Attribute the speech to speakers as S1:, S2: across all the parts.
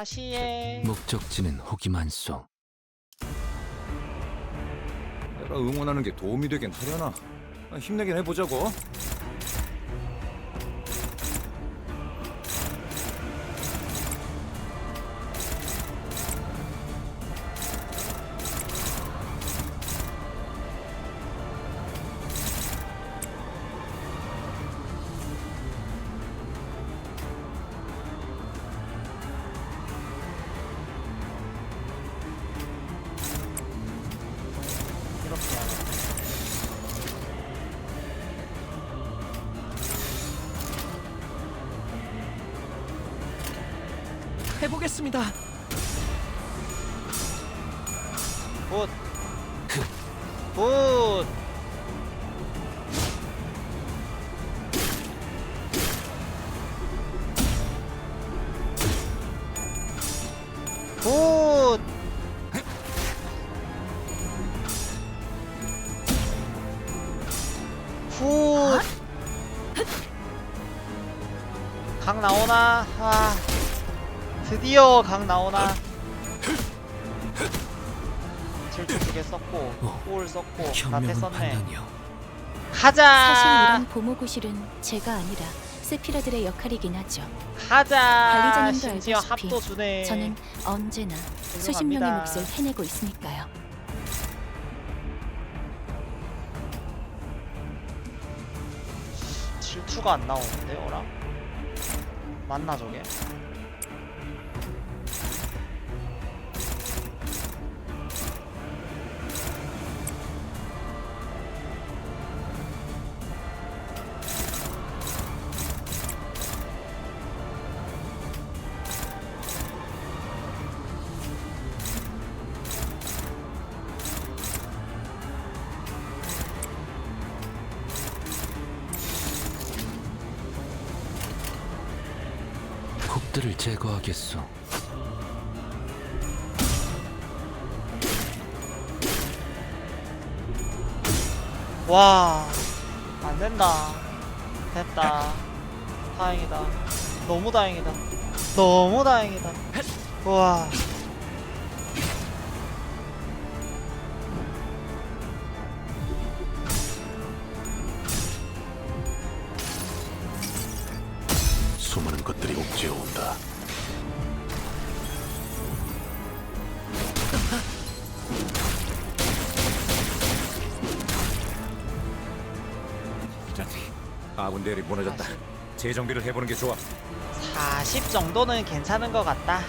S1: 다시 해.
S2: 목적지는 호기만소.
S3: 내가 응원하는 게 도움이 되긴 하려나? 아, 힘내긴 해보자고.
S1: 강 나오나? 아. 드디어 강 나오나? 질주 두개 썼고
S2: 어,
S1: 홀 썼고 나태 썼네. 가자
S4: 사실 이런 보모구실은 제가 아니라 세피라들의 역할이긴 하죠.
S1: 가자
S4: 관리자님도
S1: 심지어
S4: 알다시피
S1: 합도 주네
S4: 저는 언제나 수십. 명의 몫을 해내고 있으니까요.
S1: 질투가 안 나오는데 어라? 맞나 저게?
S2: 제거하겠소.
S1: 와 안 된다. 됐다. 다행이다. 너무 다행이다. 너무 다행이다. 와.
S2: 수많은 것들이 옥죄어 온다.
S3: 아군 대열이 무너졌다. 재정비를 해보는 게 좋아.
S1: 40 정도는 괜찮은 것 같다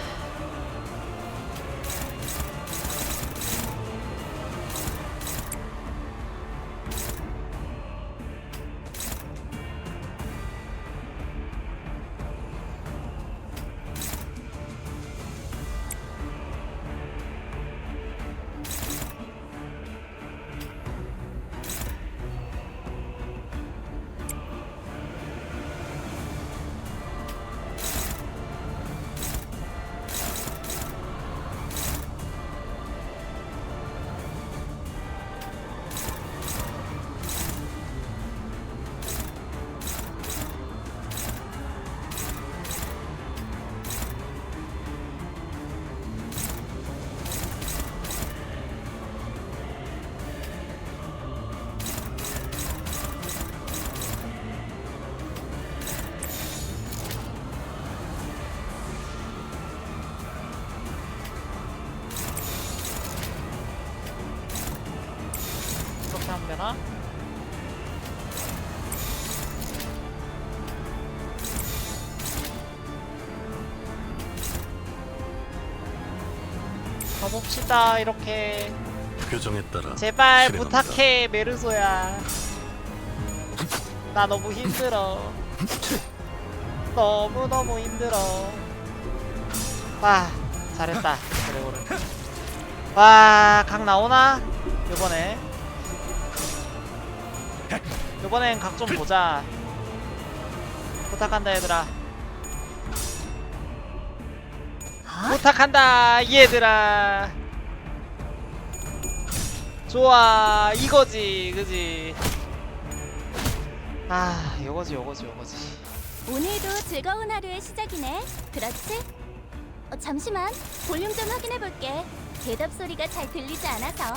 S1: 봅시다. 이렇게
S2: 표정에 따라
S1: 제발
S2: 실행합니다.
S1: 부탁해 메르소야. 나 너무 힘들어. 너무너무 힘들어. 와 잘했다. 그래고를 와각 나오나? 요번에. 요번엔 각 좀 보자. 부탁한다 얘들아 부탁한다 얘들아 좋아 이거지 그지 아 요거지 요거지 요거지
S4: 오늘도 즐거운 하루의 시작이네. 그렇지?
S5: 어, 잠시만. 볼륨 좀 확인해 볼게. 대답 소리가 잘 들리지 않아서.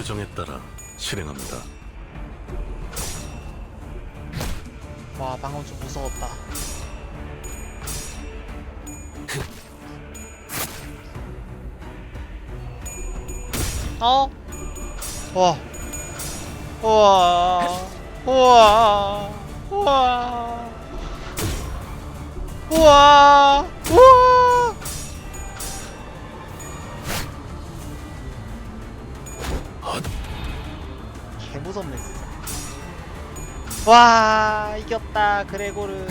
S2: 표정에 따라 실행합니다.
S1: 와 방금 좀 무서웠다. 어? 와. 우와. 우와. 우와. 우와 와 이겼다 그레고르.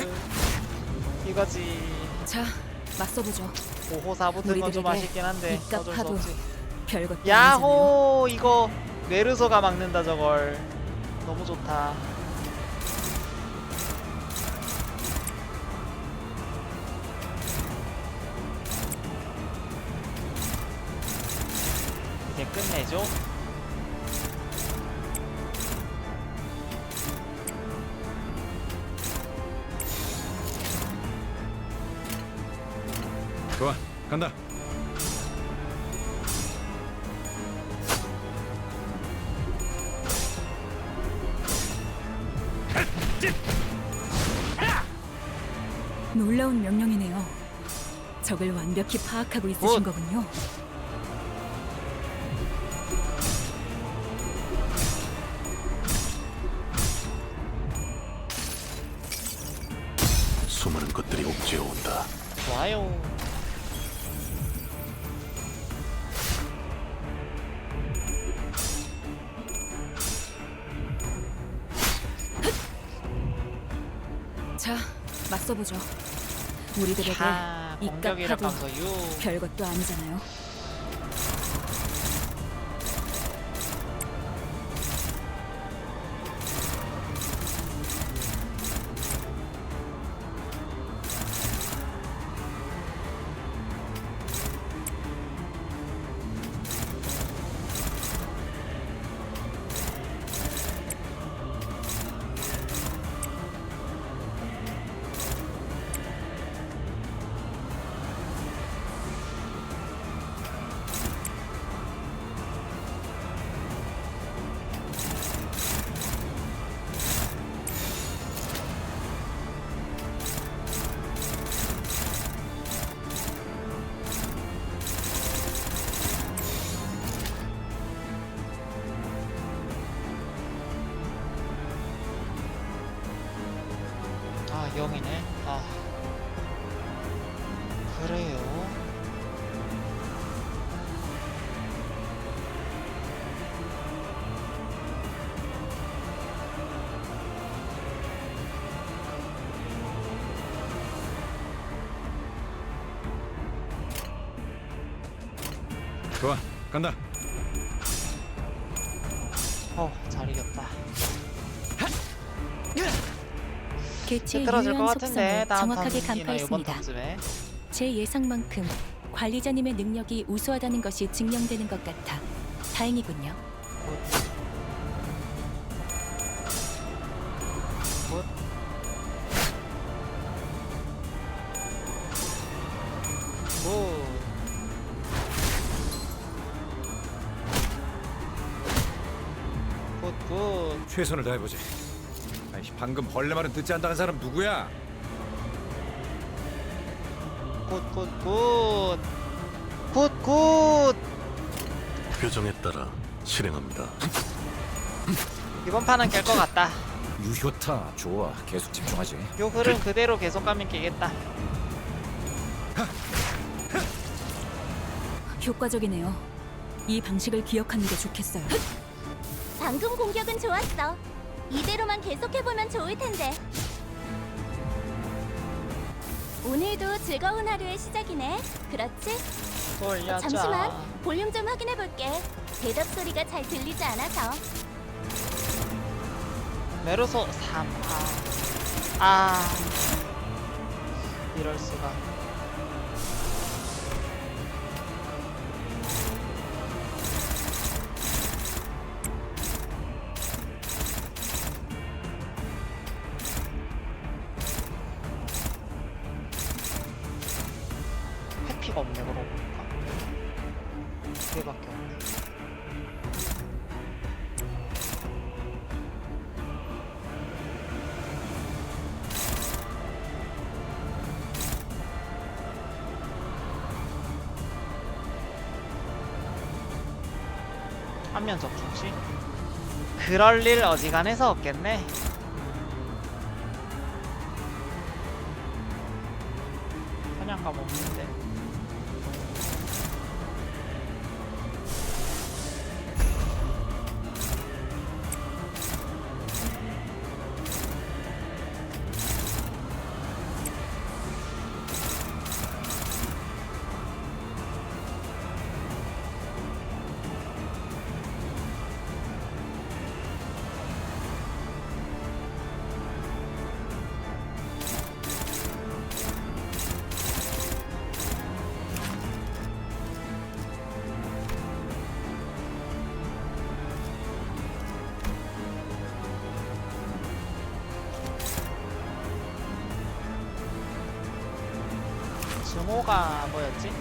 S1: 이거지.
S4: 자, 맞서보죠.
S1: 5호 4 붙은 건 좀
S4: 우리들에게
S1: 아쉽긴 한데
S4: 입값
S1: 어쩔 수
S4: 하도
S1: 없지.
S4: 별것도 아니잖아요.
S1: 야호 이거 메르소가 막는다 저걸. 너무 좋다. 이제 끝내죠
S4: 완벽히 파악하고 있으신
S1: 어.
S4: 거군요.
S2: 수많은 것들이 옥죄어 온다.
S1: 좋아요
S4: 자, 맞서보죠. 우리들에게
S1: 하
S4: 입값
S1: 공격이라
S4: 하도
S1: 방서 유
S4: 별것도 아니잖아요.
S3: 좋아, 간다.
S1: 어 잘 이겼다
S4: 개체의
S1: 틀어질 것
S4: 유효한
S1: 같은데
S4: 속성을
S1: 다음
S4: 정확하게
S1: 턴이나 이번
S4: 간파했습니다.
S1: 턴쯤에
S4: 제 예상만큼 관리자님의 능력이 우수하다는 것이 증명되는 것 같아 다행이군요.
S1: 곧 곧.
S3: 최선을 다해보지. 아이씨, 방금 벌레 말은 듣지 않다는 사람 누구야?
S1: 굿, 굿, 굿. 굿, 굿.
S2: 표정에 따라 실행합니다.
S1: 이번 판은 깰 것 같다.
S3: 유효타 좋아. 계속 집중하지.
S1: 요 흐름 그대로 계속 가면 깨겠다.
S5: 효과적이네요. 이 방식을 기억하는 게 좋겠어요.
S4: 방금 공격은 좋았어. 이대로만 계속해보면 좋을 텐데. 오늘도 즐거운 하루의 시작이네. 그렇지?
S1: 돌려줘.
S4: 잠시만. 볼륨 좀 확인해볼게. 대답 소리가 잘 들리지 않아서.
S1: 메로소 3. 아. 아. 이럴 수가. 회피가 없네 그러고 보니까. 두 개밖에 없네. 한면 적 중시? 그럴 일 어지간해서 없겠네. 증오가 뭐였지?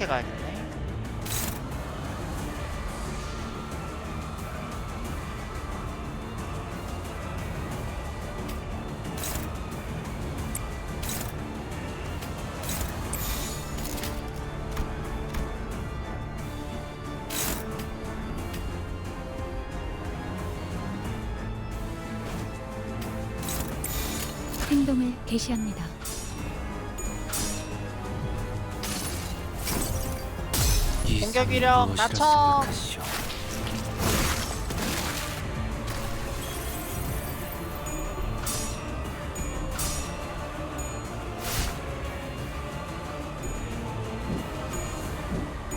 S1: 이렇게 가야겠네.
S5: 행동을 개시합니다.
S1: 공격 위력 낮춰.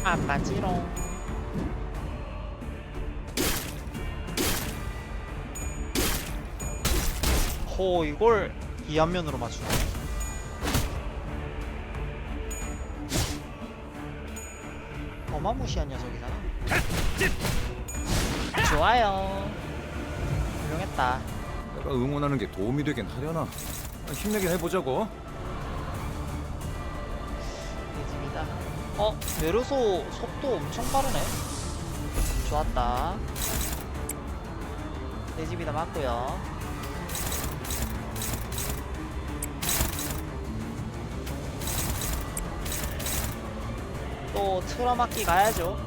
S1: 안 맞지롱. 호 이걸 이 앞면으로 맞추네. 무시한 녀석이잖아. 좋아요. 훌륭했다.
S3: 내가 응원하는 게 도움이 되긴 하려나? 아, 힘내긴 해보자고.
S1: 내 집이다. 어, 메르소 속도 엄청 빠르네. 좋았다. 내 집이다 맞고요. 또 틀어막기 가야죠.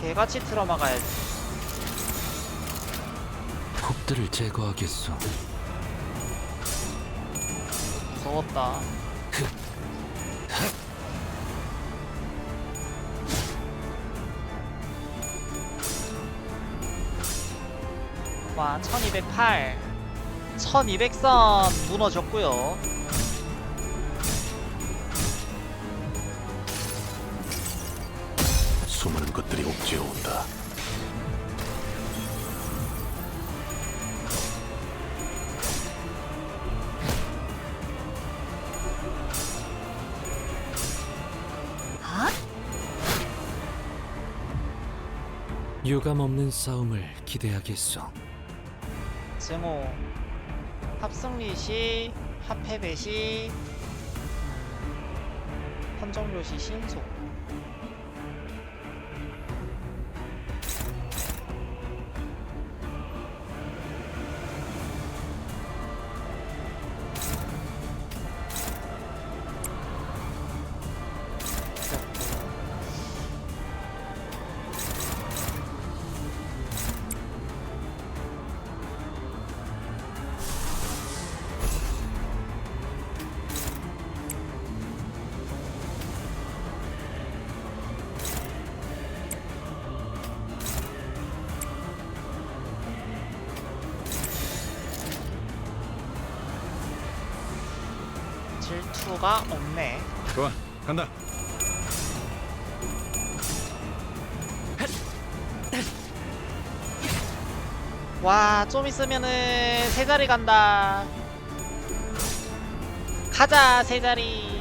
S1: 개같이 틀어막아야지.
S6: 폭들을 제거하겠소.
S1: 무서웠다. 와, 1208. 1200선 무너졌고요.
S2: 수많은 것들이 옥죄어 온다.
S6: 유감 없는 싸움을 기대하겠소.
S1: 증오. 합승리 시, 합패배시, 음, 헌정료 시 신속. 질투가 없네.
S3: 좋아, 간다.
S1: 와, 좀 있으면은 세 자리 간다. 가자, 세 자리.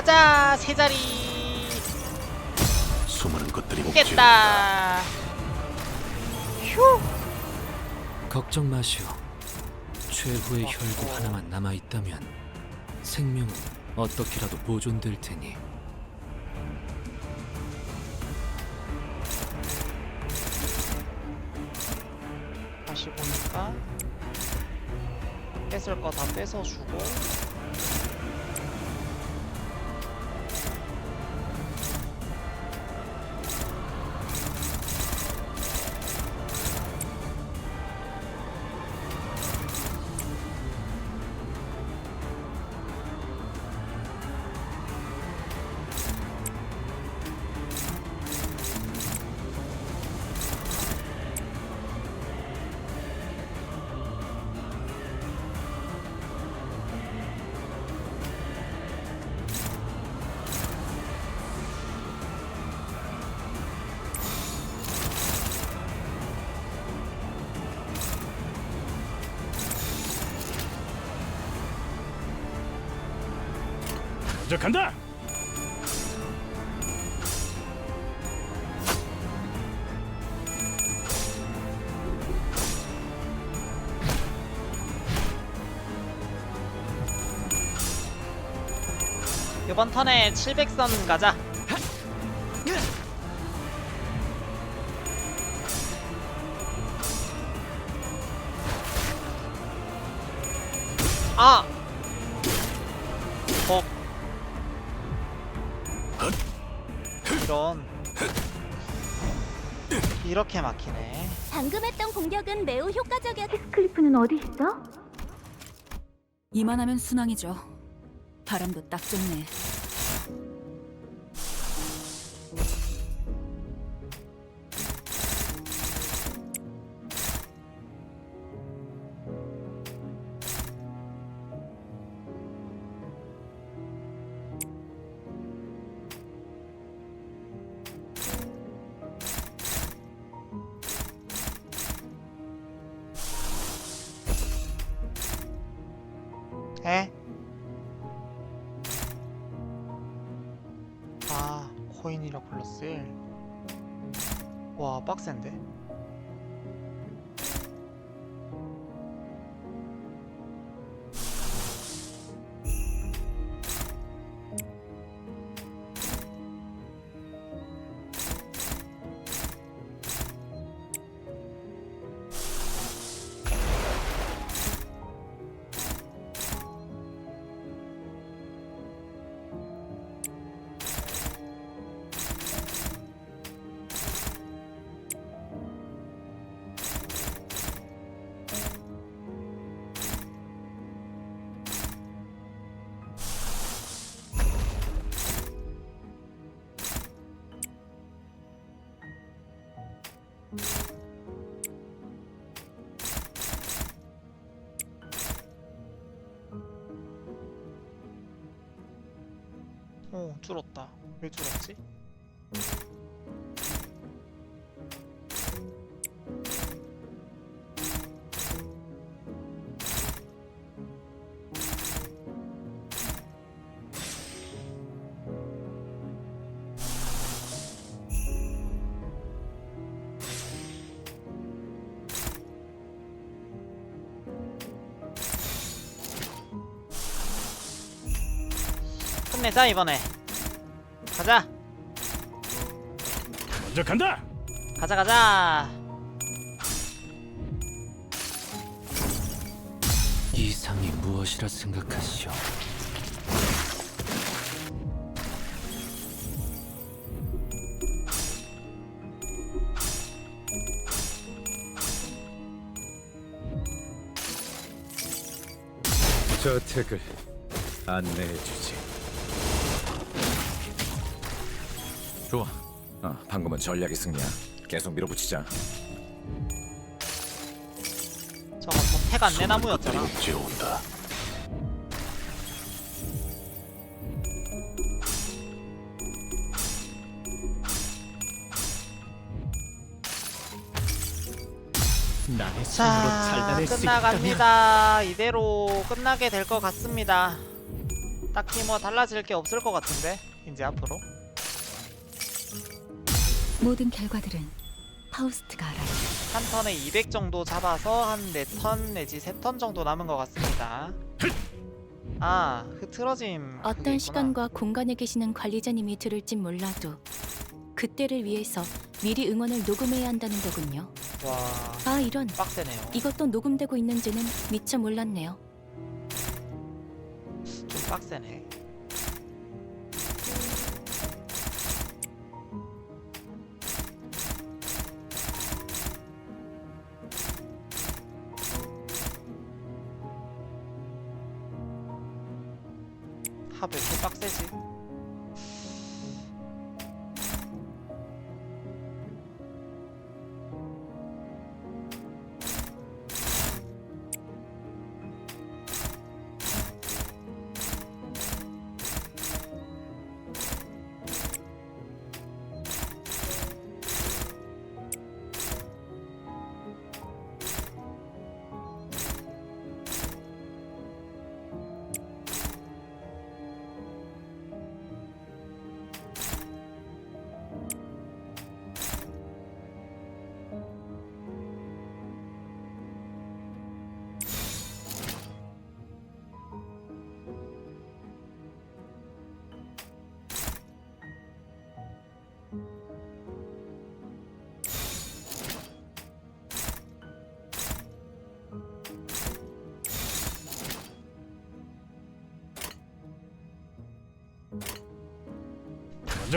S1: 가자, 세 자리.
S2: 수많은 것들이.
S1: 깼다. 휴.
S6: 걱정 마시오. 최후의 혈구 하나만 남아 있다면 생명은 어떻게라도 보존될 테니.
S1: 다시 보니까 뺏을 거 다 뺏어주고
S3: 간다.
S1: 이번 턴에 700선 가자 아! 어 이런 이렇게 막히네
S5: 방금 했던 공격은 매우 효과적이었.
S7: 클리프는 어디 있어?
S4: 이만하면 순항이죠. 바람도 딱 좋네.
S1: 아 코인이라 1. 와 빡센데 어 줄었다 왜 줄었지? 끝내자 이번에 가자
S2: 먼저 간다.
S1: 가자 가자
S6: 이상이 무엇이라 생각하시오?
S3: 저택을 안내해 주지. 좋아. 어, 방금은 전략의 승리야. 계속 밀어붙이자.
S1: 저거 안내나무였잖아
S2: 것들이 옥죄어온다.
S7: 나의 손으로
S1: 자
S7: 잘라낼 수 있다면
S1: 끝나갑니다 이대로 끝나게 될 것 같습니다 딱히 뭐 달라질 게 없을 것 같은데 이제 앞으로
S4: 모든 결과들은 파우스트가 알아요.
S1: 한 턴에 200 정도 잡아서 한 4턴 내지 3턴 정도 남은 것 같습니다 아 흐트러짐 그게
S4: 어떤
S1: 있구나.
S4: 시간과 공간에 계시는 관리자님이 들을진 몰라도 그때를 위해서 미리 응원을 녹음해야 한다는 거군요.
S1: 와
S4: 아 이런
S1: 빡세네요
S4: 이것도 녹음되고 있는지는 미처 몰랐네요.
S1: 좀 빡세네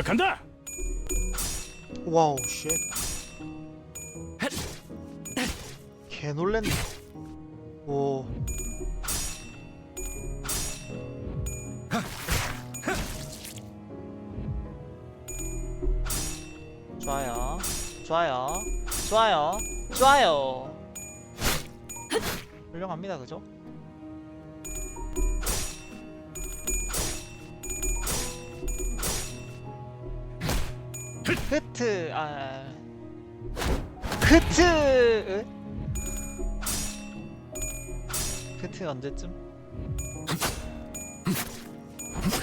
S2: 간다.
S1: 와우 쉣. 개 놀랬네. 오. 좋아요. 좋아요. 좋아요. 좋아요. 훌륭합니다. 그죠? 흐트 아. 흐트 흐트 언제쯤?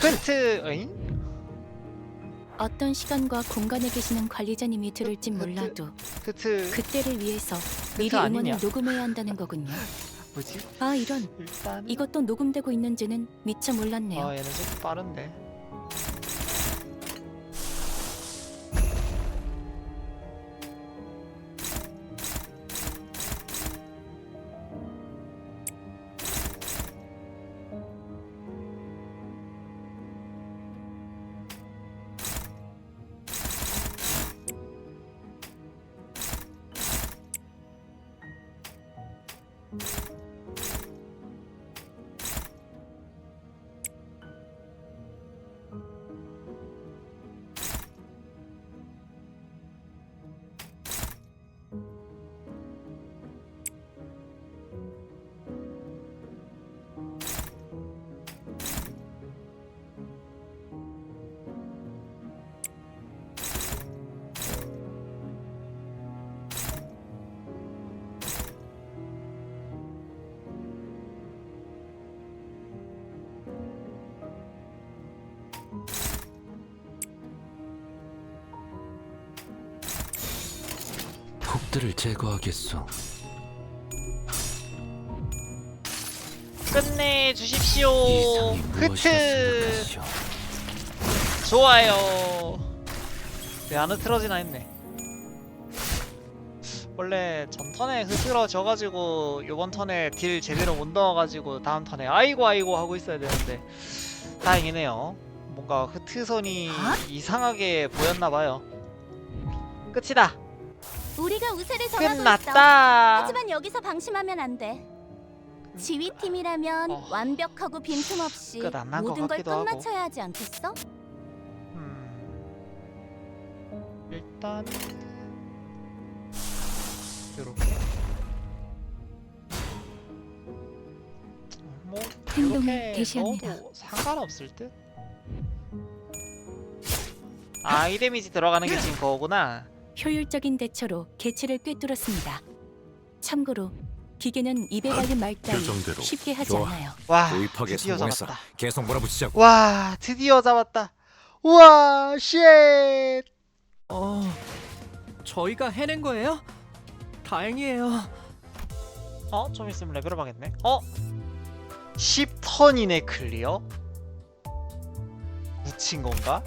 S1: 흐트 어잉?
S4: 어떤 시간과 공간에 계시는 관리자님이 들을진 몰라도
S1: 흐트.
S4: 그때를 위해서 미리
S1: 아니냐?
S4: 응원을 녹음해야 한다는 거군요.
S1: 뭐지?
S4: 아 이런.
S1: 일단
S4: 이것도 녹음되고 있는지는 미처 몰랐네요.
S1: 아 얘는 좀 빠른데
S6: 적들을 제거하겠소.
S1: 끝내 주십시오.
S6: 이상이
S1: 흐트. 좋아요. 왜안 흐트러지나 했네. 원래 전 턴에 흐트러져가지고 요번 턴에 딜 제대로 못 넣어가지고 다음 턴에 아이고 아이고 하고 있어야 되는데 다행이네요. 뭔가 흐트선이 이상하게 보였나봐요. 끝이다.
S5: 우리가 우세를 정하고 있어.
S1: 끝났다.
S5: 하지만 여기서 방심하면 안 돼. 지휘팀이라면
S1: 어.
S5: 완벽하고 빈틈없이
S1: 끝안난것
S5: 모든 걸
S1: 같기도 하고.
S5: 끝마쳐야 하지 않겠어?
S1: 음. 일단 요렇게 뭐
S4: 행동을
S1: 이렇게
S4: 개시합니다.
S1: 넣어도 상관없을 듯? 아, 이 데미지 들어가는 게 지금 그거구나.
S4: 효율적인 대처로 개체를 꿰뚫었습니다. 참고로 기계는 입에 달린 말 따위. 쉽게 하지
S3: 좋아.
S4: 않아요.
S1: 와,
S3: 도입하게
S1: 드디어
S3: 성공했어.
S1: 잡았다.
S3: 계속 몰아붙이자고.
S1: 와, 드디어 잡았다. 우와, 쉣.
S7: 어, 저희가 해낸 거예요? 다행이에요.
S1: 어? 좀 있으면 레벨업 하겠네. 어? 10턴 이내 클리어? 묻힌 건가?